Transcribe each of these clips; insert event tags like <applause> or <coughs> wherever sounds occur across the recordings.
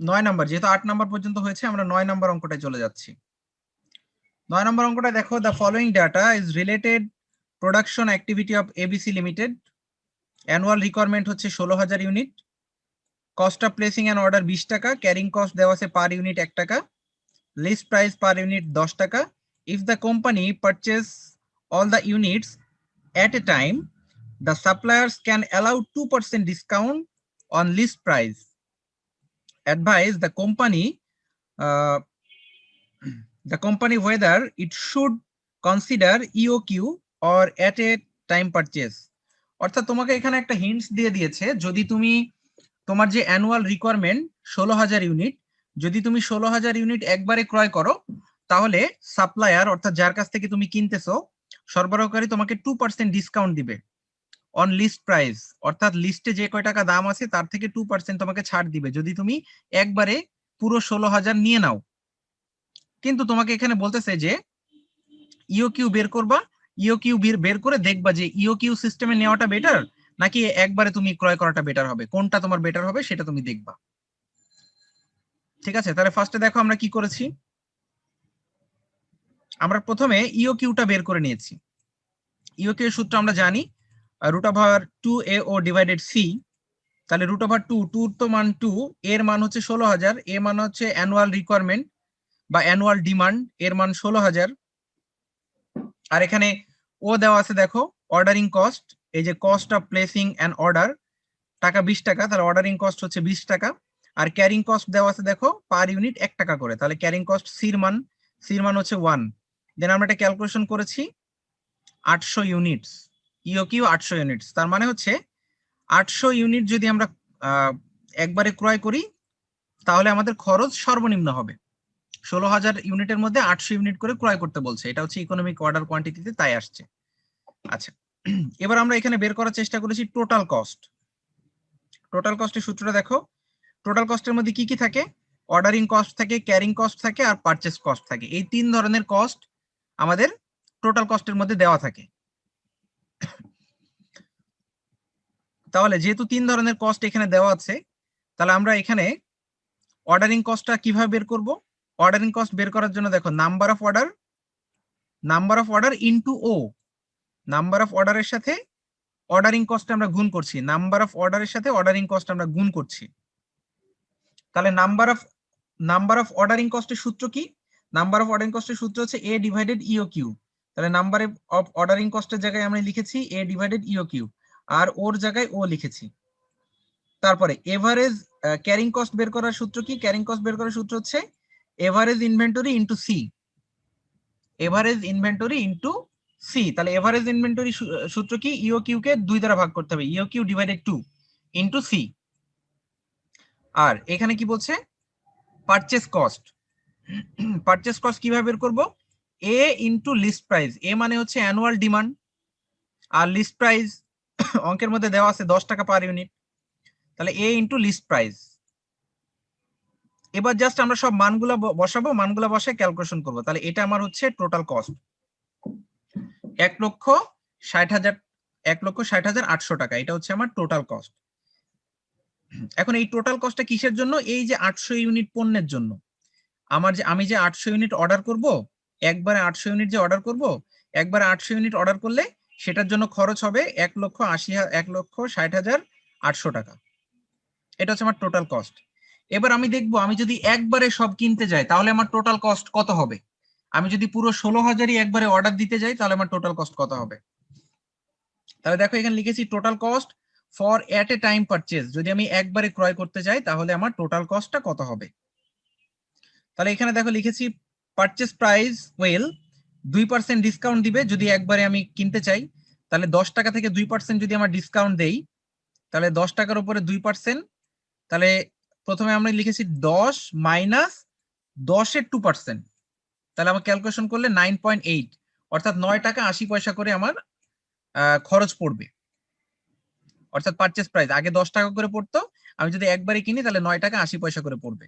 নয় নাম্বার, যেহেতু আট নাম্বার পর্যন্ত হয়েছে, আমরা নয় নাম্বার অঙ্কটায় চলে যাচ্ছি। নয় নম্বর অঙ্কটা দেখো the following data is related production activity of ABC limited annual requirement হচ্ছে ষোলো হাজার unit cost of placing and order বিশ টাকা ক্যারিং কস্ট দেওয়া আছে পার ইউনিট এক টাকা লিস্ট প্রাইস পার ইউনিট দশ টাকা। If the company purchase all the units at a time the suppliers can allow 2% discount on list price. Advise the company, uh, the company whether it should consider EOQ or at a time purchase. অর্থাৎ তোমাকে এখানে একটা hints দিয়ে দিয়েছে যদি তুমি তোমার যে অ্যানুয়াল রিকোয়ারমেন্ট ষোলো হাজার ইউনিট যদি তুমি ষোলো হাজার ইউনিট একবারে ক্রয় করো তাহলে সাপ্লায়ার অর্থাৎ যার কাছ থেকে তুমি কিনতেছো সরবরাহকারী তোমাকে টু পার্সেন্ট ডিসকাউন্ট দিবে অন লিস্ট প্রাইস অর্থাৎ লিস্টে যে কয় টাকা দাম আছে, তার থেকে টু পার্সেন্ট তোমাকে ছাড় দিবে। যদি তুমি একবারে পুরো ষোলো হাজার নিয়ে নাও। কিন্তু তোমাকে এখানে বলতেছে যে ইও কিউ বের করবা ইও কিউ বের করে দেখবা যে ইও কিউ সিস্টেমে নেওয়াটা বেটার নাকি একবারে তুমি ক্রয় করাটা বেটার হবে? কোনটা তোমার বেটার হবে সেটা তুমি দেখবা। ঠিক আছে? তাহলে ফার্স্টে দেখো আমরা কি করেছি। আমরা প্রথমে ইও কিউটা বের করে নিয়েছি। ইও কিউ সূত্র আমরা জানি root over two A O divided C তাহলে রুট ওভার টু টু তো মান টু এর মান হচ্ছে ষোলো হাজার এ মান হচ্ছে অ্যানুয়াল রিকোয়ারমেন্ট বা অ্যানুয়াল ডিমান্ড এর মান ষোলো হাজার। আর এখানে ও দেওয়া আছে দেখো অর্ডারিং কস্ট এই যে cost of placing and order টাকা বিশ টাকা, তাহলে অর্ডারিং কস্ট হচ্ছে বিশ টাকা। আর ক্যারিং কস্ট দেওয়া আছে দেখো পার ইউনিট এক টাকা করে, তাহলে ক্যারিং কস্ট সির মান সির মান হচ্ছে ওয়ান দেন আমরা এটা ক্যালকুলেশন করেছি, আটশো ইউনিটস ইও কিউ আটশো ইউনিটস তার মানে হচ্ছে আটশো ইউনিট যদি আমরা একবারে ক্রয় করি, তাহলে আমাদের খরচ সর্বনিম্ন হবে। ষোলো হাজার ইউনিটের মধ্যে আটশো ইউনিট করে ক্রয় করতে বলছে। এটা হচ্ছে ইকোনমিক অর্ডার কোয়ান্টিটিতে তাই আসছে। আচ্ছা <clears throat> এবার আমরা এখানে বের করার চেষ্টা করেছি টোটাল কস্ট টোটাল কস্টের সূত্রটা দেখো। টোটাল কস্টের মধ্যে কি কি থাকে? অর্ডারিং কস্ট থাকে ক্যারিং কস্ট থাকে, আর পারচেস কস্ট থাকে। এই তিন ধরনের কস্ট আমাদের টোটাল কস্টের মধ্যে দেওয়া থাকে। তাহলে যেহেতু তিন ধরনের কস্ট এখানে দেওয়া আছে, তাহলে আমরা এখানে অর্ডারিং কস্টটা কীভাবে বের করব? অর্ডারিং কস্ট বের করার জন্য দেখো number of order number of order into O number of অর্ডারের সাথে অর্ডারিং কস্ট আমরা গুণ করছি নাম্বার অফ অর্ডারের সাথে অর্ডারিং কস্ট আমরা গুণ করছি। তাহলে number of number of ordering কস্টের সূত্র কি? নাম্বার অফ অর্ডারিং কস্টের সূত্র হচ্ছে A divided E O Q তাহলে নাম্বার অফ অর্ডারিং কস্টের জায়গায় আমরা লিখেছি এ ডিভাইডেড ইও কিউ আর ওর জায়গায় ও লিখেছি। তারপরে এভারেজ ক্যারিং কস্ট বের করার সূত্র কি? ক্যারিং কস্ট বের করার সূত্র হচ্ছে average inventory into C average inventory into C তাহলে এভারেজ ইনভেন্টরি সূত্র কি? ইও কিউ কে দুই দ্বারা ভাগ করতে হবে। E O Q divided two into C আর এখানে কি বলছে? পারচেস কস্ট পারচেস কস্ট কীভাবে বের করব? A into list price A মানে হচ্ছে অ্যানুয়াল ডিমান্ড আর লিস্ট প্রাইস <coughs> অঙ্কের মধ্যে দেওয়া আছে দশ টাকা পার ইউনিট তাহলে এ ইন্টু লিস্ট প্রাইস এবার জাস্ট আমরা সব মানগুলো বসাবো, মানগুলো বসে ক্যালকুলেশন করব। তাহলে এটা আমার হচ্ছে টোটাল কস্ট এক লক্ষ ষাট হাজার, এক লক্ষ ষাট হাজার আটশো টাকা। এটা হচ্ছে আমার টোটাল কস্ট এখন এই টোটাল কস্টটা কিসের জন্য? এই যে আটশো ইউনিট পণ্যের জন্য। আমার যে, আমি যে আটশো ইউনিট অর্ডার করব, একবারে আটশো ইউনিট যে অর্ডার করব, একবারে আটশো ইউনিট অর্ডার করলে সেটার জন্য খরচ হবে এক লক্ষ আশি এক লক্ষ ষাট হাজার আটশো টাকা। এটা হচ্ছে আমার টোটাল কস্ট এবার আমি দেখব, আমি যদি একবারে সব কিনতে যাই, তাহলে আমার টোটাল কস্ট কত হবে? আমি যদি পুরো ষোলো হাজারই একবারে অর্ডার দিতে যাই, তাহলে আমার টোটাল কস্ট কত হবে? তাহলে দেখো, এখানে লিখেছি total cost for at a time purchase যদি আমি একবারে ক্রয় করতে চাই তাহলে আমার টোটাল কস্টটা কত হবে? তাহলে এখানে দেখো, লিখেছি পারচেস প্রাইস ওয়েল দুই পার্সেন্ট ডিসকাউন্ট দিবে যদি একবারে আমি কিনতে চাই, তাহলে দশ টাকা থেকে দুই পার্সেন্ট যদি আমার ডিসকাউন্ট দেই, তাহলে দশ টাকার উপরে দুই পার্সেন্ট তাহলে প্রথমে আমরা লিখেছি দশ মাইনাস দশের টু পার্সেন্ট তাহলে আমার ক্যালকুলেশন করলে নাইন পয়েন্ট এইট অর্থাৎ নয় টাকা আশি পয়সা করে আমার খরচ পড়বে। অর্থাৎ পারচেস প্রাইস আগে দশ টাকা করে পড়তো, আমি যদি একবারে কিনি তাহলে নয় টাকা আশি পয়সা করে পড়বে।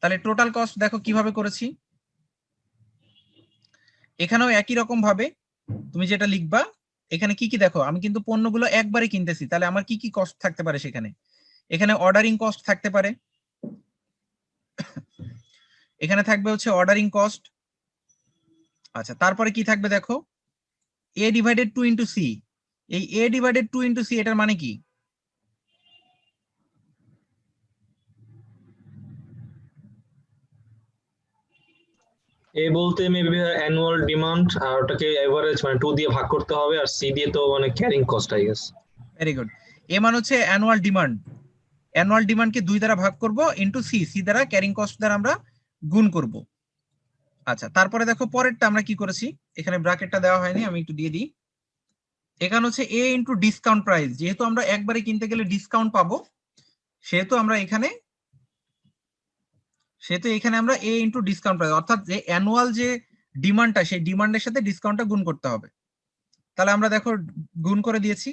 তাহলে টোটাল কস্ট দেখো কীভাবে করেছি। এখানেও একই রকম ভাবে তুমি যেটা লিখবা, এখানে কি কি দেখো? আমি কিন্তু পণ্যগুলো একবারে কিনতেছি, তাহলে আমার কি কি কস্ট থাকতে পারে সেখানে? এখানে অর্ডারিং কস্ট থাকতে পারে। এখানে থাকবে হচ্ছে অর্ডারিং কস্ট আচ্ছা তারপরে কি থাকবে দেখো? A divided two into C এই A divided two into C এটার মানে কি? এ বলতে মেবি অ্যানুয়াল ডিমান্ড আর ওটাকে এভারেজ মানে টু দিয়ে ভাগ করতে হবে, আর সি দিয়ে তো মানে carrying cost I guess very good A মান হচ্ছে অ্যানুয়াল ডিমান্ড অ্যানুয়াল ডিমান্ডকে দুই দ্বারা ভাগ করব ইন্টু সি সি দ্বারা ক্যারিং কস্ট দ্বারা আমরা গুণ করব। আচ্ছা তারপরে দেখো পরেরটা আমরা কি করেছি? এখানে ব্র্যাকেটটা দেওয়া হয়নি, আমি একটু দিয়ে দিই। এখানে হচ্ছে এ ইন্টু ডিসকাউন্ট প্রাইস যেহেতু আমরা একবারে কিনতে গেলে ডিসকাউন্ট পাবো, সেহেতু আমরা এখানে সেহেতু এখানে আমরা এ ইন্টু ডিসকাউন্ট প্রাইস অর্থাৎ যে অ্যানুয়াল যে ডিমান্ডটা সেই ডিমান্ডের সাথে ডিসকাউন্টটা গুণ করতে হবে। তাহলে আমরা দেখো গুণ করে দিয়েছি।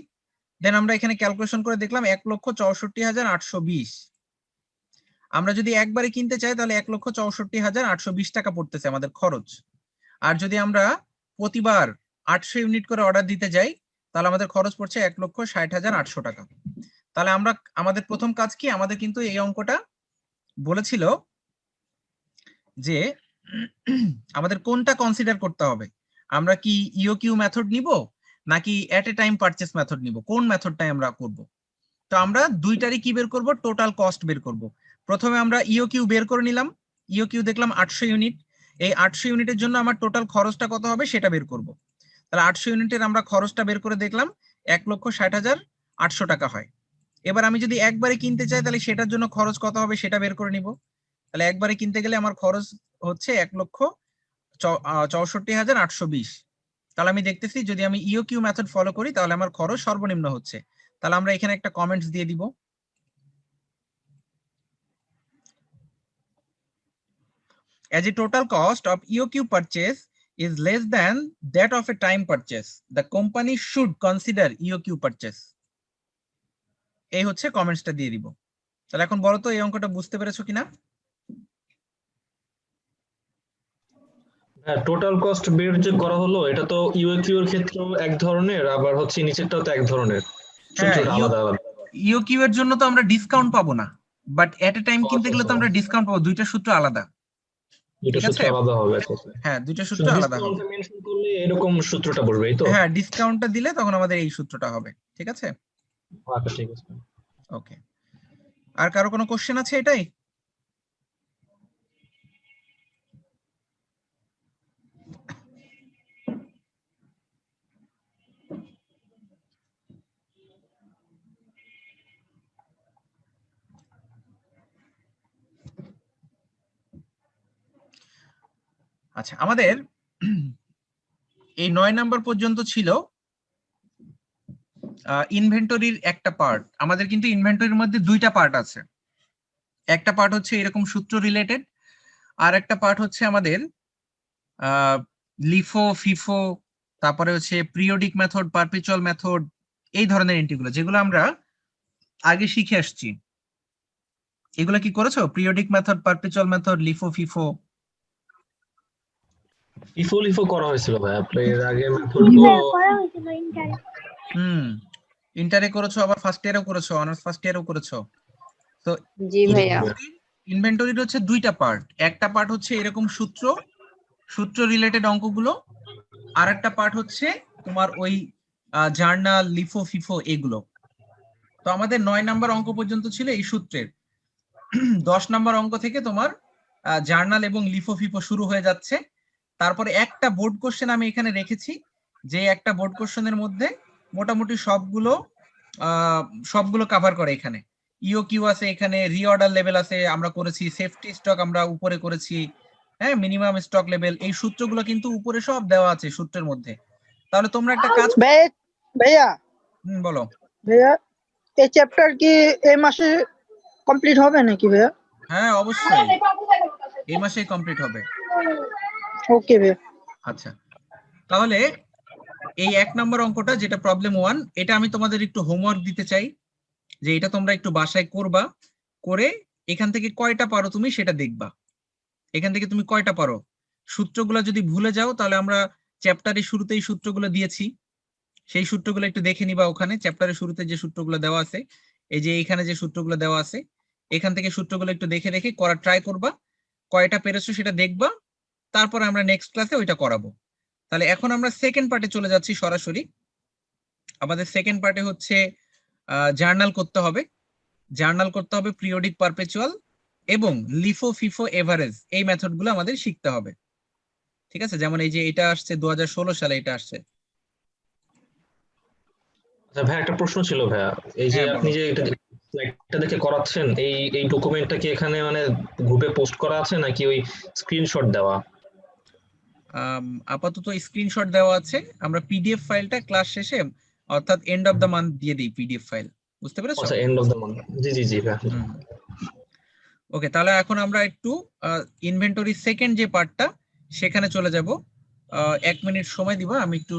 দেন আমরা এখানে ক্যালকুলেশন করে দেখলাম এক লক্ষ চৌষট্টি হাজার আটশো বিশ। আমরা যদি একবারে কিনতে চাই, তাহলে এক লক্ষ চৌষট্টি হাজার আটশো বিশ টাকা পড়তেছে আমাদের খরচ। আর যদি আমরা প্রতিবার আটশো ইউনিট করে অর্ডার দিতে যাই, তাহলে আমাদের খরচ পড়ছে এক লক্ষ ষাট হাজার আটশো টাকা। তাহলে আমরা, আমাদের প্রথম কাজ কি? আমাদের কিন্তু এই অঙ্কটা বলেছিল যে আমাদের কোনটা কনসিডার করতে হবে? আমরা কি ইও কিউ মেথড নিব, নাকি at a time purchase method নিব? কোন মেথডটাই আমরা করব? তো আমরা দুইটারই কি বের করব? টোটাল কস্ট বের করব। প্রথমে আমরা ইও কিউ বের করে নিলাম। ইও কিউ দেখলাম আটশো ইউনিট এই আটশো ইউনিটের জন্য আমার টোটাল খরচটা কত হবে সেটা বের করব। তাহলে আটশো ইউনিটের আমরা খরচটা বের করে দেখলাম, এক লক্ষ ষাট হাজার আটশো টাকা হয়। এবার আমি যদি একবারে কিনতে চাই, তাহলে সেটার জন্য খরচ কত হবে সেটা বের করে নিব। তাহলে একবারে কিনতে গেলে আমার খরচ হচ্ছে এক লক্ষ চৌষট্টি হাজার আটশো বিশ। তাহলে আমি দেখতেছি যদি আমি ইও কিউ মেথড ফলো করি তাহলে আমার খরচ সর্বনিম্ন হচ্ছে। তাহলে আমরা এখানে একটা কমেন্টস দিয়ে দিব। As a total cost of EOQ purchase is less than that of a time purchase, the company should consider EOQ purchase. এই হচ্ছে কমেন্টসটা দিয়ে দিব। তাহলে এখন বলো তো এই অঙ্কটা বুঝতে পেরেছ কিনা? হ্যাঁ টোটাল কস্ট বের যে করা হলো এটা তো ইউএকিউ এর ক্ষেত্রেও এক ধরনের আবার হচ্ছে নিচেরটাও তো এক ধরনের। হ্যাঁ, সূত্রটা ইউ- আলাদা আলাদা। ইওকিউ এর জন্য তো আমরা ডিসকাউন্ট পাবো না বাট এট এ টাইম কিনতে গেলে তো আমরা ডিসকাউন্ট পাবো দুইটা সূত্র আলাদা। হ্যাঁ দুইটা সূত্র আলাদা হবে। এরকম সূত্রটা বলবে তো? হ্যাঁ ডিসকাউন্টটা দিলে তখন আমাদের এই সূত্রটা হবে ঠিক আছে? আচ্ছা ঠিক আছে। ওকে আর কারও কোনো কোশ্চেন আছে এটাই? আচ্ছা আমাদের এই নয় নাম্বার পর্যন্ত ছিল ইনভেন্টরির একটা পার্ট আমাদের কিন্তু ইনভেন্টরির মধ্যে দুইটা পার্ট আছে। একটা পার্ট হচ্ছে এরকম সূত্র রিলেটেড আর একটা পার্ট হচ্ছে আমাদের লিফো ফিফো তারপরে হচ্ছে পিরিয়ডিক মেথড পারপিচুয়াল মেথড এই ধরনের এন্ট্রিগুলো যেগুলো আমরা আগে শিখে আসছি। এগুলো কি করেছ? Periodic method perpetual method LIFO FIFO ইফো LIFO করা হয়েছিল ভাই। আপনি এর আগে ইন্টারে হুম ইন্টারে করেছ আবার ফার্স্ট ইয়ারেও করেছ অনার্স ফার্স্ট ইয়ারেও করেছ। তো জি ভাইয়া। ইনভেন্টরির হচ্ছে দুইটা পার্ট একটা পার্ট হচ্ছে এরকম সূত্র সূত্র রিলেটেড অঙ্কগুলো আর একটা পার্ট হচ্ছে তোমার ওই জার্নাল লিফো ফিফো এগুলো। তো আমাদের নয় নাম্বার অঙ্ক পর্যন্ত ছিল এই সূত্রের। দশ নাম্বার অঙ্ক থেকে তোমার জার্নাল এবং লিফো ফিফো শুরু হয়ে যাচ্ছে। তারপরে একটা বোর্ড কোশ্চেন আমি এখানে রেখেছি যে একটা বোর্ড কোশ্চেনের মধ্যে মোটামুটি সবগুলো সবগুলো কভার করে এখানে। ইও কিউ আছে এখানে রিঅর্ডার লেভেল আছে আমরা করেছি সেফটি স্টক আমরা উপরে করেছি হ্যাঁ মিনিমাম স্টক লেভেল এই সূত্রগুলো কিন্তু উপরে সব দেওয়া আছে সূত্রের মধ্যে। তাহলে তোমরা একটা কাজ ভাইয়া হুম, বলো। ভাইয়া এই চ্যাপ্টার কি এই মাসে কমপ্লিট হবে নাকি ভাইয়া? হ্যাঁ অবশ্যই। এই মাসেই কমপ্লিট হবে। ওকে আচ্ছা। তাহলে এই এক নম্বর অঙ্কটা যেটা প্রবলেম ওয়ান এটা আমি তোমাদের একটু হোমওয়ার্ক দিতে চাই, যে এটা তোমরা একটু বাসায় করবা, করে এখান থেকে কয়টা পারো তুমি সেটা দেখবা। এখান থেকে তুমি কয়টা পারো? সূত্রগুলো যদি ভুলে যাও, তাহলে আমরা চ্যাপ্টারের শুরুতেই সূত্রগুলো দিয়েছি। সেই সূত্রগুলো একটু দেখে নিবা ওখানে। চ্যাপ্টারের শুরুতে যে সূত্রগুলো দেওয়া আছে, এই যে এখানে যে সূত্রগুলো দেওয়া আছে, এখান থেকে সূত্রগুলো একটু দেখে দেখে করার ট্রাই করবা। কয়টা পেরেছ সেটা দেখবা। তারপর আমরা নেক্সট ক্লাসে ওইটা করাবো। তাহলে এখন আমরা সেকেন্ড পার্টে চলে যাচ্ছি সরাসরি। আমাদের সেকেন্ড পার্টে হচ্ছে জার্নাল করতে হবে। জার্নাল করতে হবে পিরিয়ডিক পারপেচুয়াল এবং লিফো ফিফো এভারেজ এই মেথডগুলো আমাদের শিখতে হবে। ঠিক আছে? যেমন এই যে এটা আসছে দু হাজার ষোলো সালে এটা আসছে। আচ্ছা ভাই একটা প্রশ্ন ছিল ভাইয়া। এই যে হ্যাঁ, আপনি যে এটা স্লাইডটা দেখে করাচ্ছেন এই এই ডকুমেন্টটা কি এখানে মানে গ্রুপে পোস্ট করা আছে নাকি ওই স্ক্রিনশট দেওয়া? আপাতত স্ক্রিনশট দেওয়া আছে। আমরা পিডিএফ ফাইলটা ক্লাস শেষে অর্থাৎ এন্ড অফ দা মান্থ দিয়ে দিই পিডিএফ ফাইল বুঝতে পেরেছ? আচ্ছা এন্ড অফ দ্য মান্থ জি জি জি ওকে তাহলে এখন আমরা একটু ইনভেন্টরি সেকেন্ড যে পার্টটা সেখানে চলে যাব। এক মিনিট সময় দিবা আমি একটু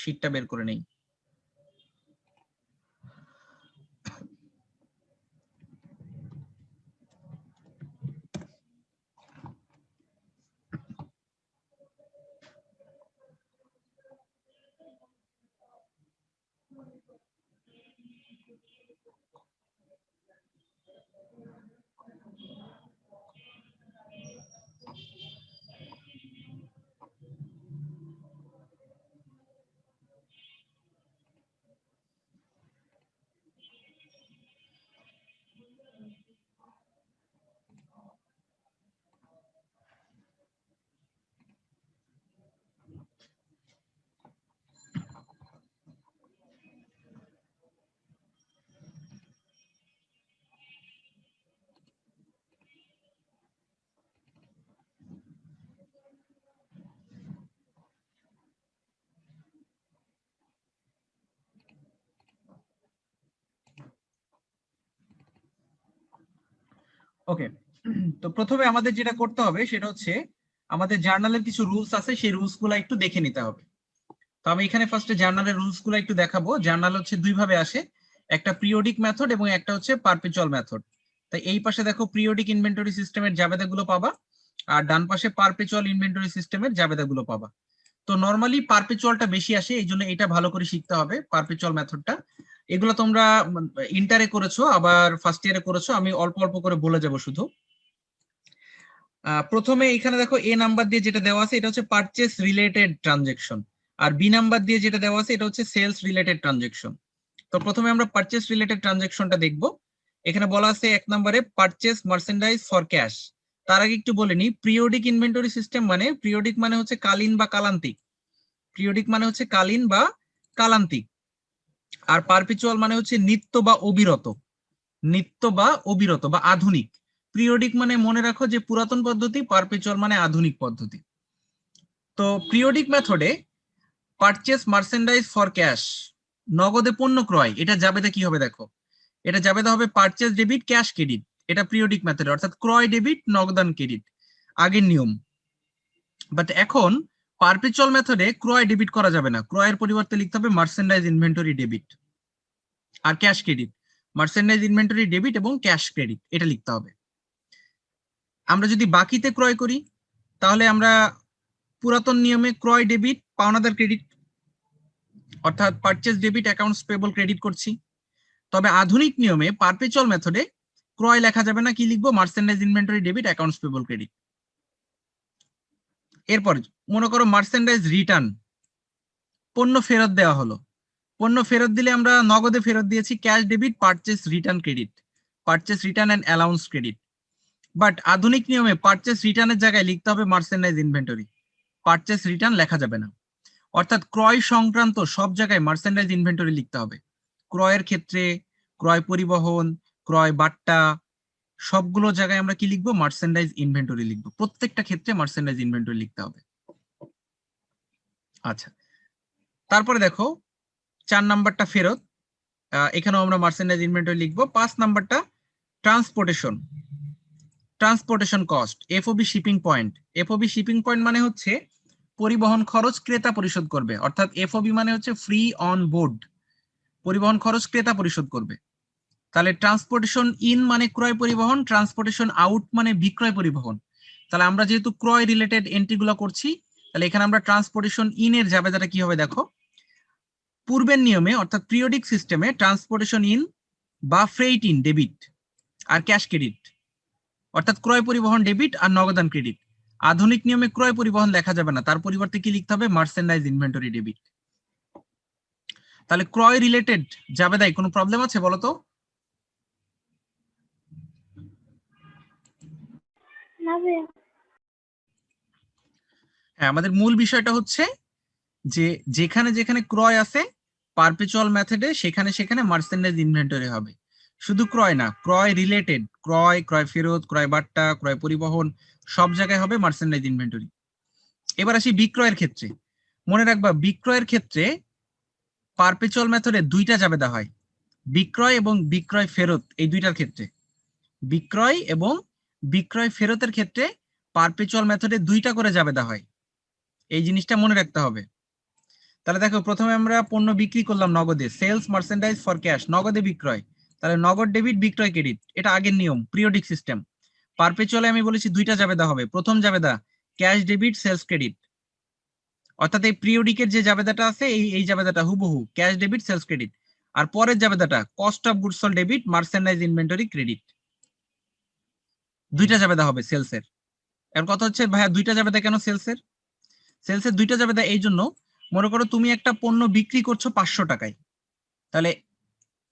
শীটটা বের করে নেই। ওকে তো প্রথমে আমাদের যেটা করতে হবে সেটা হচ্ছে আমাদের জার্নালের কিছু রুলস আছে, সেই রুলসগুলা একটু দেখে নিতে হবে। তো আমি এখানে ফার্স্টে জার্নালের রুলসগুলো একটু দেখাবো। জার্নাল হচ্ছে দুই ভাবে আসে, একটা পিরিয়ডিক মেথড এবং একটা হচ্ছে পারপেচুয়াল মেথড তাই এই পাশে দেখো পিরিয়ডিক ইনভেন্টরি সিস্টেমের জাবেদাগুলো পাবা, আর ডান পাশে পারপেচুয়াল ইনভেন্টরি সিস্টেমের জাবেদাগুলো পাবা। তো নর্মালি পারপেচুয়ালটা বেশি আসে এই জন্য এটা ভালো করে শিখতে হবে পারপেচুয়াল মেথডটা এগুলো তোমরা ইন্টারে করেছ, আবার ফার্স্ট ইয়ারে করেছ, আমি অল্প অল্প করে বলে যাব শুধু। প্রথমে এখানে দেখো এ নাম্বার দিয়ে যেটা দেওয়া আছে, এটা হচ্ছে পারচেস রিলেটেড ট্রানজেকশন আর বি নাম্বার দিয়ে যেটা দেওয়া আছে, এটা হচ্ছে সেলস রিলেটেড ট্রানজেকশন তো প্রথমে আমরা পারচেস রিলেটেড ট্রানজেকশনটা দেখব। এখানে বলা আছে এক নম্বরে পারচেস মার্চেন্ডাইজ ফর ক্যাশ তার আগে একটু বলে নি পিরিয়ডিক ইনভেন্টরি সিস্টেম মানে পিরিয়ডিক মানে হচ্ছে কালীন বা কালান্তিক। পিরিয়ডিক মানে হচ্ছে কালীন বা কালান্তিক। আর পারপিচুয়াল মানে হচ্ছে নিত্য বা অবিরত। নিত্য বা অবিরত বা আধুনিক। পিরিয়ডিক মানে মনে রাখো যে পুরাতন পদ্ধতি পারপিচুয়াল মানে আধুনিক পদ্ধতি। তো পিরিয়ডিক মেথডে পারচেস মার্চেন্ডাইজ ফর ক্যাশ নগদে পণ্য ক্রয়, এটা জাবেদা কি হবে দেখো? এটা জাবেদা হবে পারচেস ডেবিট ক্যাশ ক্রেডিট এটা পিরিয়ডিক মেথড অর্থাৎ ক্রয় ডেবিট নগদান ক্রেডিট আগের নিয়ম। বাট এখন পারপেচুয়াল মেথডে ক্রয় ডেবিট করা যাবে না। ক্রয়ের পরিবর্তে লিখতে হবে মার্চেন্ডাইজ ইনভেন্টরি ডেবিট আর cash credit merchandise inventory debit এবং ক্যাশ ক্রেডিট এটা লিখতে হবে। আমরা যদি বাকিতে ক্রয় করি, তাহলে আমরা পুরাতন নিয়মে ক্রয় ডেবিট পাওনাদার ক্রেডিট অর্থাৎ purchase debit accounts payable credit করছি। তবে আধুনিক নিয়মে পারপেচুয়াল মেথডে ক্রয় লেখা যাবে না, কি লিখব? Merchandise inventory debit accounts payable credit এরপর মনে করো মার্চেন্ডাইজ রিটার্ন পণ্য ফেরত দেওয়া হলো। পণ্য ফেরত দিলে আমরা নগদে ফেরত দিয়েছি cash debit purchase return credit purchase return and allowance credit but আধুনিক নিয়মে পারচেস রিটার্নের জায়গায় লিখতে হবে মার্চেন্ডাইজ ইনভেন্টরি পারচেস রিটার্ন লেখা যাবে না। অর্থাৎ ক্রয় সংক্রান্ত সব জায়গায় মার্চেন্ডাইজ ইনভেন্টরি লিখতে হবে। ক্রয়ের ক্ষেত্রে, ক্রয় পরিবহন, ক্রয় বাট্টা, সবগুলো জায়গায় আমরা কি লিখব? মার্চেন্ডাইজ ইনভেন্টরি লিখব। প্রত্যেকটা ক্ষেত্রে মার্চেন্ডাইজ ইনভেন্টরি লিখতে হবে। আচ্ছা। তারপরে দেখো, চার নাম্বারটা ফেরত। এখানেও আমরা মার্চেন্ডাইজ ইনভেন্টরি লিখব। পাঁচ নাম্বারটা transportation transportation cost FOB shipping point FOB shipping point মানে হচ্ছে পরিবহন খরচ ক্রেতা পরিশোধ করবে। অর্থাৎ এফওবি মানে হচ্ছে ফ্রি অন বোর্ড পরিবহন খরচ ক্রেতা পরিশোধ করবে। তাহলে ট্রান্সপোর্টেশন ইন মানে ক্রয় পরিবহন ট্রান্সপোর্টেশন আউট মানে বিক্রয় পরিবহন। তাহলে আমরা যেহেতু ক্রয় রিলেটেড এন্ট্রি গুলো করছি তাহলে এখানে আমরা ট্রান্সপোর্টেশন ইন এর জাবেদাটা কি হবে দেখো? পূর্বের নিয়মে, অর্থাৎ পিরিয়ডিক সিস্টেমে ট্রান্সপোর্টেশন ইন বা ফ্রেইট ইন ডেবিট আর ক্যাশ ক্রেডিট অর্থাৎ ক্রয় পরিবহন ডেবিট আর নগদান ক্রেডিট আধুনিক নিয়মে ক্রয় পরিবহন লেখা যাবে না, তার পরিবর্তে কি লিখতে হবে? মার্চেন্ডাইজ ইনভেন্টরি ডেবিট তাহলে ক্রয় রিলেটেড জাবেদায় কোনো প্রবলেম আছে বলো তো না হ্যাঁ আমাদের মূল বিষয়টা হচ্ছে যে যেখানে যেখানে ক্রয় আছে পারপেচুয়াল মেথডে সেখানে সেখানে মার্চেন্ডাইজ ইনভেন্টরি হবে। শুধু ক্রয় না, ক্রয় রিলেটেড ক্রয় ক্রয় ফেরত, ক্রয় বাট্টা ক্রয় পরিবহন, সব জায়গায় হবে মার্চেন্ডাইজ ইনভেন্টরি এবার আসি বিক্রয়ের ক্ষেত্রে। মনে রাখবা, বিক্রয়ের ক্ষেত্রে পারপেচুয়াল মেথডে দুইটা জাবেদা হয়। বিক্রয় এবং বিক্রয় ফেরত, এই দুইটার ক্ষেত্রে। বিক্রয় এবং বিক্রয় ফেরতের ক্ষেত্রে পারপেচুয়াল মেথডে দুইটা করে জাবেদা হয়। এই জিনিসটা মনে রাখতে হবে। তাহলে দেখো, প্রথমে আমরা পণ্য বিক্রি করলাম নগদে। সেলস মার্চেন্ডাইজ ফর ক্যাশ নগদে বিক্রয়। তাহলে নগদ ডেবিট বিক্রয় ক্রেডিট এটা আগের নিয়ম পিরিয়ডিক সিস্টেম পারপেচুয়ালে আমি বলেছি দুইটা জাবেদা হবে। প্রথম জাবেদা ক্যাশ ডেবিট সেলস ক্রেডিট অর্থাৎ এই পিরিয়ডিকের যে জাবেদাটা আছে, এই এই জাবেদাটা হুবহু ক্যাশ ডেবিট সেলস ক্রেডিট আর পরের জাবেদাটা cost of goods sold debit merchandise inventory credit দুইটা জাবেদা হবে সেলসের এর। কথা হচ্ছে, ভাইয়া, দুইটা জাবেদা কেন সেলসের সেলসের দুইটা যাবে এই জন্য মনে করো তুমি একটা পণ্য বিক্রি করছ পাঁচশো টাকায়। তাহলে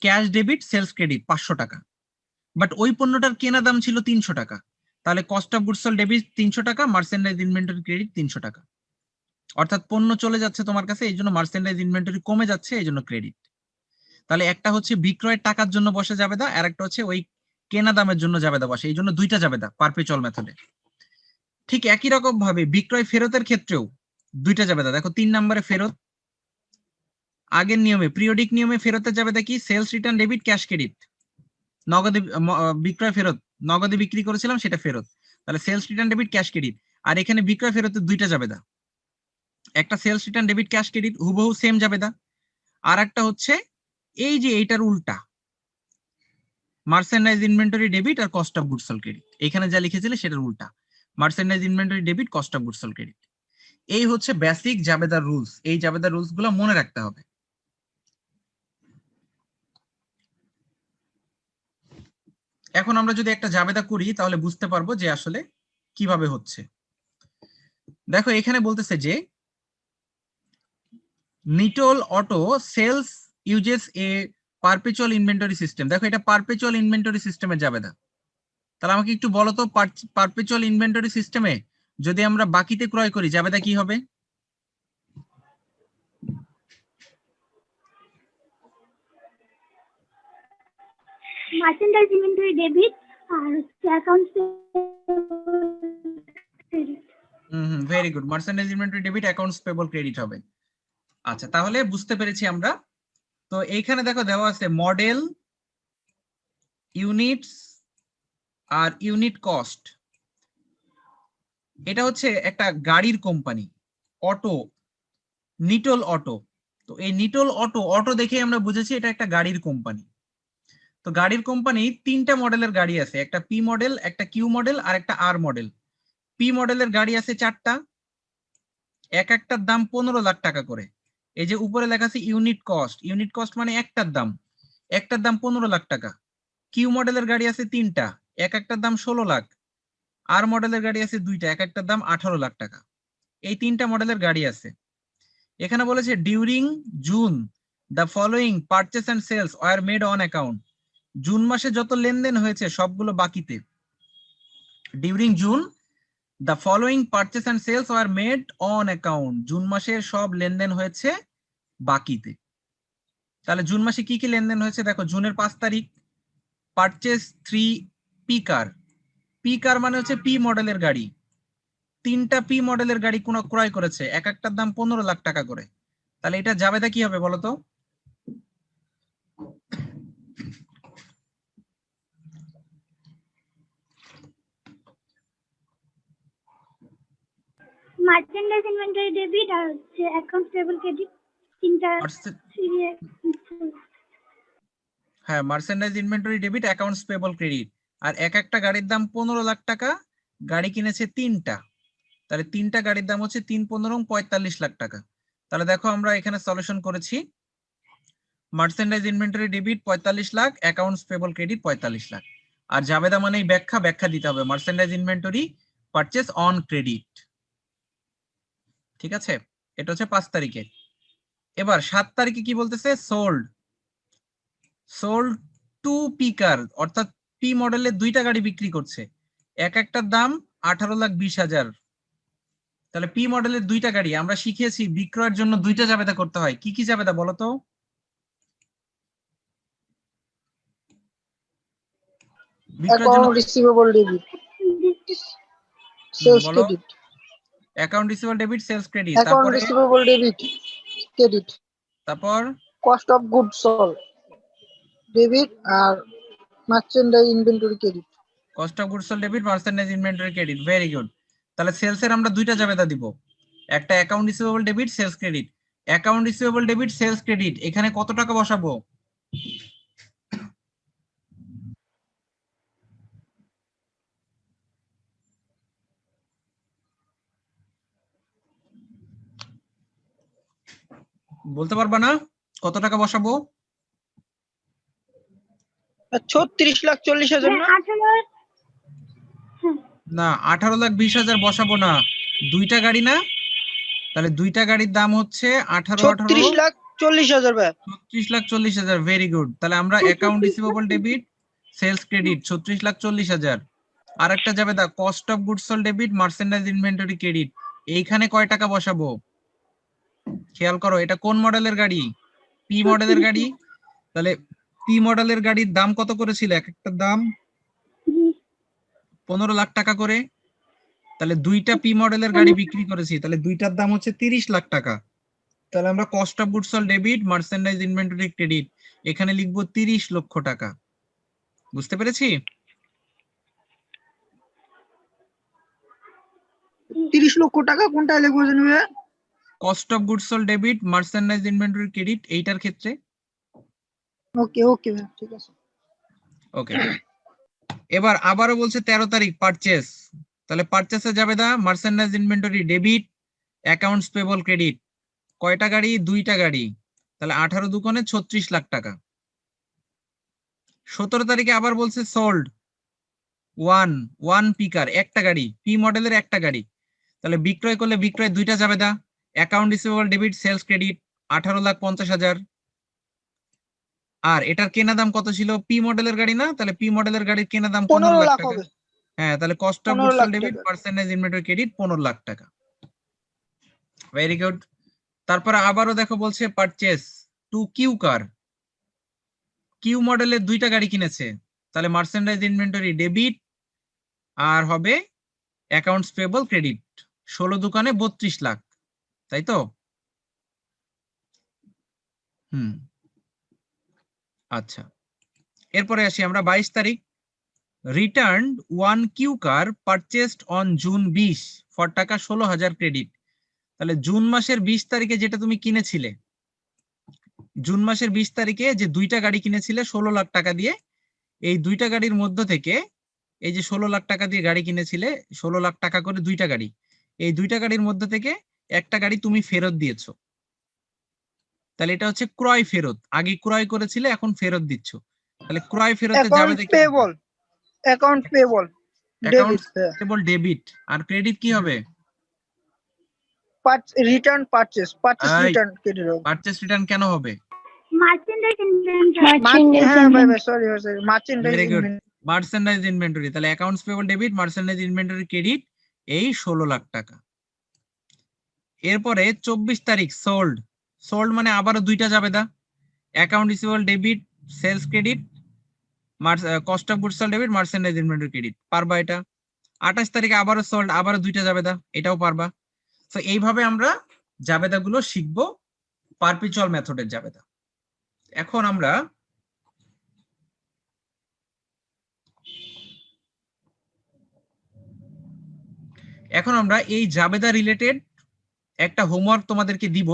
ক্যাশ ডেবিট সেলস ক্রেডিট পাঁচশো টাকা। বাট ওই পণ্যটার কেনা দাম ছিল তিনশো টাকা। তাহলে কস্ট অফ গুডস ডেবিট তিনশো টাকা মার্চেন্ডাইজ ইনভেন্টরি ক্রেডিট তিনশো টাকা। অর্থাৎ পণ্য চলে যাচ্ছে তোমার কাছে এই জন্য মার্চেন্ডাইজ ইনভেন্টরি কমে যাচ্ছে এই জন্য ক্রেডিট তাহলে একটা হচ্ছে বিক্রয়ের টাকার জন্য বসে যাবেদা আর একটা হচ্ছে ওই কেনা দামের জন্য যাবেদা বসে। এই জন্য দুইটা যাবেদা পারপেচুয়াল মেথডে ঠিক একই রকম ভাবে বিক্রয় ফেরতের ক্ষেত্রেও দুইটা যাবেদা দেখো, তিন নম্বরে ফেরত। আগের নিয়মে পিরিয়ডিক নিয়মে ফেরতের যাবেদা কি sales return debit cash credit নগদে বিক্রয় ফেরত, নগদে বিক্রি করেছিলাম, সেটা ফেরত। তাহলে sales return debit cash credit আর এখানে বিক্রয় ফেরতের দুইটা যাবেদা একটা sales return debit cash credit হুবহু সেম যাবেদা আর একটা হচ্ছে, এই যে এইটার উল্টা merchandise inventory debit R cost of goods sold credit এখানে যা লিখেছিলে, সেটার উল্টা। Merchandise inventory debit cost of goods sold credit এই হচ্ছে বেসিক জাবেদার রুলস এই জাবেদার রুলসগুলো মনে রাখতে হবে। এখন আমরা যদি একটা জাবেদা করি, তাহলে বুঝতে পারব যে আসলে কীভাবে হচ্ছে। দেখো, এখানে বলতেছে যে, Nitol auto sales uses a perpetual inventory system. দেখো, এটা পারপেচুয়াল ইনভেন্টরি সিস্টেমের জাবেদা। তাহলে আমাকে একটু বলো তো পারপেচুয়াল ইনভেন্টরি সিস্টেমে যদি আমরা বাকিতে ক্রয় করি জাবেদা কি হবে? মার্চেন্ডাইজ ইনভেন্টরি ডেবিট আর হুম হুম very good merchandise inventory debit accounts payable credit হবে। আচ্ছা তাহলে বুঝতে পেরেছি আমরা। তো এইখানে দেখো দেওয়া আছে মডেল ইউনিটস আর ইউনিট কস্ট এটা হচ্ছে একটা গাড়ির কোম্পানি, অটো, নিটল অটো। তো এই নিটল অটো অটো দেখে আমরা বুঝেছি এটা একটা গাড়ির কোম্পানি। তো গাড়ির কোম্পানি তিনটা মডেলের গাড়ি আছে, একটা পি মডেল, একটা কিউ মডেল আর একটা আর মডেল। পি মডেলের গাড়ি আছে চারটা, এক একটার দাম পনেরো লাখ টাকা করে। এই যে উপরে লেখা আছে ইউনিট কস্ট ইউনিট কস্ট মানে একটার দাম একটার দাম পনেরো লাখ টাকা। কিউ মডেলের গাড়ি আছে তিনটা, এক একটার দাম ষোলো লাখ। আর মডেলের গাড়ি আছে দুইটা, এক একটার দাম আঠারো লাখ টাকা। এই তিনটা মডেলের গাড়ি আছে। এখানে বলেছে during June the following purchase and sales were made on account June মাসে যত লেনদেন হয়েছে, সবগুলো বাকিতে। During June the following purchase and sales were made on account June মাসের সব লেনদেন হয়েছে বাকিতে। তাহলে জুন মাসে কি কি লেনদেন হয়েছে? দেখো, জুনের পাঁচ তারিখ purchase three P car P car মানে হচ্ছে পি মডেলের গাড়ি। তিনটা পি মডেলের গাড়ি কোন ক্রয় করেছে এক একটার দাম পনেরো লাখ টাকা করে। তাহলে এটা জাবেদা কি হবে বলতো মার্চেন্ডাইজ ইনভেন্টরি ডেবিট আর হচ্ছে অ্যাকাউন্ট পেবল ক্রেডিট তিনটা হ্যাঁ merchandise inventory debit accounts payable credit আর এক একটা গাড়ির দাম পনেরো লাখ টাকা, গাড়ি কিনেছে তিনটা। তাহলে তিনটা গাড়ির দাম হচ্ছে তিন পনেরো পঁয়তাল্লিশ লাখ টাকা। তাহলে দেখো আমরা এখানে সলিউশন করেছি। মার্চেন্ডাইজ ইনভেন্টরি ডেবিট পঁয়তাল্লিশ লাখ অ্যাকাউন্টস পেবল ক্রেডিট পঁয়তাল্লিশ লাখ। আর জাবেদা মানেই ব্যাখ্যা ব্যাখ্যা দিতে হবে। Merchandise inventory purchase on credit ঠিক আছে? এটা হচ্ছে পাঁচ তারিখে। এবার সাত তারিখে কি বলতেছে? সোল্ড সোল্ড টু পিকার অর্থাৎ পি মডেলের দুইটা গাড়ি বিক্রি করছে। এক একটার দাম আঠারো লাখ বিশ হাজার। তাহলে পি মডেলের দুইটা গাড়ি আমরা শিখিয়েছি বিক্রয়ের জন্য দুইটা জাবেদা করতে হয়। কি কি জাবেদা বলো তো? Account receivable debit sales credit account receivable debit credit তারপরে রিসিভেবল ডেবিট ক্রেডিট তারপর? Cost of goods sold debit R merchandise inventory credit cost of goods sold debit percentage inventory credit very good তাহলে sales এর আমরা দুইটা জাবেদা দিব। একটা account receivable debit sales credit account receivable debit sales credit এখানে কত টাকা বসাবো? বলতে পারবা না? কত টাকা বসাবো? ছত্রিশ লাখ চল্লিশ হাজার না? হ্যাঁ, আঠারো না আঠারো লাখ বিশ হাজার বসাবো না। দুইটা গাড়ি না? তাহলে দুইটা গাড়ির দাম হচ্ছে আঠারো আঠারো। ছত্রিশ লাখ চল্লিশ হাজার ভাই। ছত্রিশ লাখ চল্লিশ হাজার ভেরি গুড তাহলে আমরা account receivable debit sales credit ছত্রিশ লাখ চল্লিশ হাজার। আর একটা যাবে দা cost of goods sold debit merchandise inventory credit এইখানে কয় টাকা বসাবো? খেয়াল করো এটা কোন মডেলের গাড়ি? পি মডেলের গাড়ি? তাহলে পি মডেলের গাড়ির দাম কত করেছিল? এক একটা দাম? পনেরো লাখ টাকা করে। তাহলে দুইটা পি মডেলের গাড়ি বিক্রি করেছি। তাহলে দুইটার দাম হচ্ছে তিরিশ লাখ টাকা। তাহলে আমরা cost of goods sold debit merchandise inventory credit এখানে লিখব তিরিশ লক্ষ টাকা। বুঝতে পেরেছি? তিরিশ লক্ষ টাকা কোনটায় লিখব cost of goods sold debit merchandise inventory credit এইটার ক্ষেত্রে। ওকে ওকে ঠিক আছে। ওকে এবার আবারও বলছে তেরো তারিখ পারচেস তাহলে পারচেসে যাবে দা merchandise inventory debit accounts payable credit কয়টা গাড়ি? দুইটা গাড়ি। তাহলে আঠারো দুকোনে ছত্রিশ লাখ টাকা। সতেরো তারিখে আবার বলছে সোল্ড ওয়ান ওয়ান পিকার একটা গাড়ি। পি মডেলের একটা গাড়ি। তাহলে বিক্রয় করলে বিক্রয় দুইটা যাবে দা। Account receivable debit sales credit আঠারো লাখ পঞ্চাশ হাজার। আর এটার কেনা দাম কত ছিল? পি মডেলের গাড়ি না? তাহলে পি মডেলের গাড়ির কেনা দাম পনেরো লাখ টাকা। হ্যাঁ তাহলে cost of goods lakh debit. Percentage inventory credit পনেরো লাখ টাকা। ভেরি গুড তারপরে আবারও দেখো বলছে purchase two Q car Q মডেলের দুইটা গাড়ি কিনেছে। তাহলে মার্চেন্ডাইজ ইনভেন্টরি ডেবিট আর হবে অ্যাকাউন্টস পেবল ক্রেডিট ষোলো দোকানে বত্রিশ লাখ। তাই তো? হুম। আচ্ছা। এরপরে আসি আমরা বাইশ তারিখ। Return one Q car purchased on June বিশ ফর টাকা ষোলো হাজার ক্রেডিট তাহলে জুন মাসের বিশ তারিখে যেটা তুমি কিনেছিলে, জুন মাসের বিশ তারিখে যে দুইটা গাড়ি কিনেছিলে ষোলো লাখ টাকা দিয়ে, এই দুইটা গাড়ির মধ্য থেকে এই যে ষোলো লাখ টাকা দিয়ে গাড়ি কিনেছিলে, ষোলো লাখ টাকা করে দুইটা গাড়ি, এই দুইটা গাড়ির মধ্য থেকে একটা গাড়ি তুমি ফেরত দিয়েছ। তাহলে এটা হচ্ছে ক্রয় ফেরত। আগে ক্রয় করেছিলে এখন ফেরত দিচ্ছ। তাহলে ক্রয় ফেরতে যাবে payable account payable account debit আর ক্রেডিট কি হবে? রিটার্ন পারচেস পারচেস এই। রিটার্ন ক্রেডিট হবে। পারচেস রিটার্ন কেন হবে? হ্যাঁ মার্চেন্ডাইজ. মার্চেন্ডাইজ ইনভেন্টরি তাহলে accounts payable debit merchandise inventory credit এই ষোলো লাখ টাকা। এরপরে চব্বিশ তারিখ সোল্ড সোল্ড মানে আবারও দুইটা যাবে দা। Account receivable debit sales credit cost of goods sold debit merchandise inventory credit পারবা এটা? আঠাশ তারিখে আবারও সোল্ড আবারও দুইটা যাবে দা। এটাও পারবা। তো এইভাবে আমরা জাবেদাগুলো শিখব। পারপিচুয়াল মেথডের জাবেদা এখন আমরা এখন আমরা এই জাবেদা রিলেটেড একটা হোমওয়ার্ক তোমাদেরকে দিব।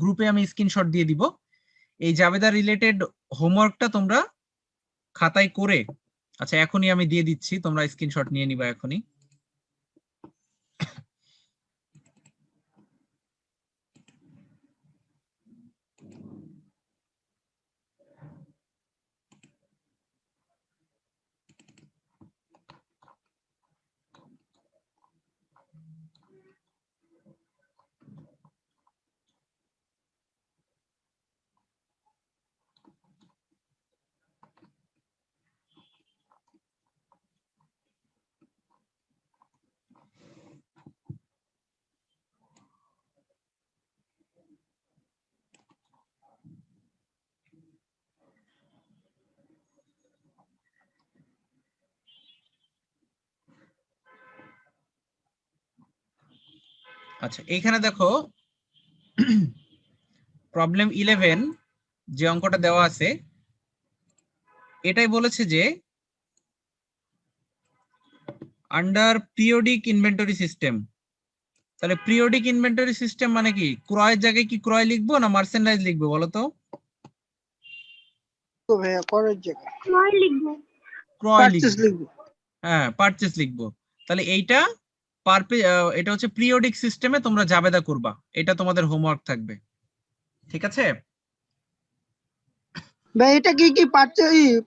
গ্রুপে আমি স্ক্রিনশট দিয়ে দিব। এই জাবেদা রিলেটেড হোমওয়ার্কটা তোমরা খাতায় করে আচ্ছা এখনই আমি দিয়ে দিচ্ছি, তোমরা স্ক্রিনশট নিয়ে নিবা এখনই। আচ্ছা এইখানে দেখো প্রবলেম ইলেভেন যে অঙ্কটা দেওয়া আছে এটাই বলেছে যে আন্ডার পিরিয়ডিক ইনভেন্টরি সিস্টেম তাহলে পিরিয়ডিক ইনভেন্টরি সিস্টেম মানে কি? ক্রয়ের জায়গায় কি ক্রয় লিখব না মার্চেন্ডাইজ লিখব বলো তো? ক্রয় লিখব। লিখব। হ্যাঁ পারচেস লিখব। তাহলে এইটা পারপে এটা হচ্ছে পিরিয়ডিক সিস্টেমে তোমরা জাবেদা করবা। এটা তোমাদের হোমওয়ার্ক থাকবে। ঠিক আছে? ভাই এটা কি কি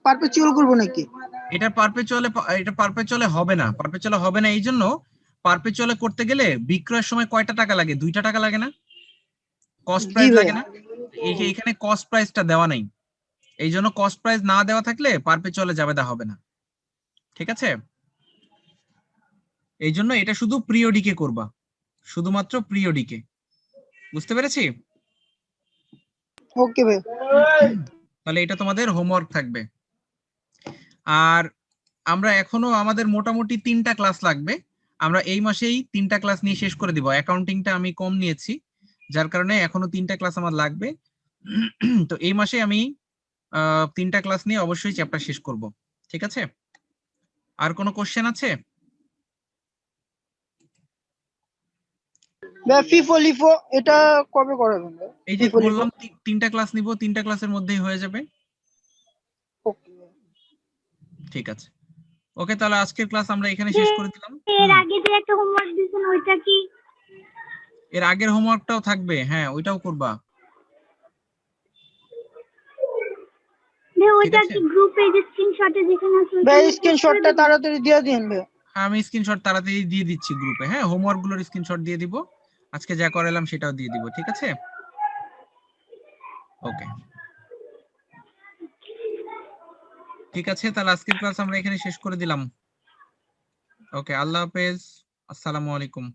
পারপেচুয়াল করব নাকি? এটা পারপেচুয়ালে এটা পারপেচুয়ালে হবে না। পারপেচুয়ালে হবে না এই জন্য পারপেচুয়ালে করতে গেলে বিক্রয়ের সময় কয়টা টাকা লাগে? দুইটা টাকা লাগে না? কস্ট প্রাইস লাগে না? এইখানে কস্ট প্রাইসটা দেওয়া নাই। এই জন্য কস্ট প্রাইস না দেওয়া থাকলে পারপেচুয়ালে জাবেদা হবে না। ঠিক আছে? এই জন্য এটা শুধু প্রিয়ডিকে করবা। শুধুমাত্র প্রিয়ডিকে। বুঝতে পেরেছি? ওকে ভাই। তাহলে এটা তোমাদের হোমওয়ার্ক থাকবে। আর আমরা এখনও আমাদের মোটামুটি তিনটা ক্লাস লাগবে। আমরা এই মাসেই তিনটা ক্লাস নিয়ে শেষ করে দিব। অ্যাকাউন্টিংটা আমি কম নিয়েছি যার কারণে এখনও তিনটা ক্লাস আমার লাগবে। তো এই মাসে আমি তিনটা ক্লাস নিয়ে অবশ্যই চ্যাপ্টার শেষ করব। ঠিক আছে? আর কোনো কোশ্চেন আছে? ফিফো লিফো এটা কবে করাবেন এই যে বললাম তিনটা ক্লাস নিব তিনটা ক্লাসের মধ্যেই হয়ে যাবে। ঠিক আছে। ওকে তাহলে আজকের ক্লাস আমরা এখানে শেষ করে দিলাম। এর। আগে যে একটা হোমওয়ার্ক দিয়েছেন ওইটা কি? এর আগের হোমওয়ার্কটাও থাকবে হ্যাঁ ওইটাও করবা। ওইটা কি গ্রুপে যে স্ক্রিনশটে যেখানে আছে ভাই আমি স্ক্রিনশটটা তাড়াতাড়ি দিয়ে দিন ভাই। হ্যাঁ আমি স্ক্রিনশট তাড়াতাড়ি দিয়ে দিচ্ছি গ্রুপে হ্যাঁ হোমওয়ার্কগুলোর স্ক্রিনশট দিয়ে দিব। আজকে যা করালাম সেটাও দিয়ে দিব, ঠিক আছে? ওকে ঠিক আছে, তাহলে আজকের ক্লাস আমরা এখানে শেষ করে দিলাম। ওকে আল্লাহ হাফেজ, আসসালামু আলাইকুম।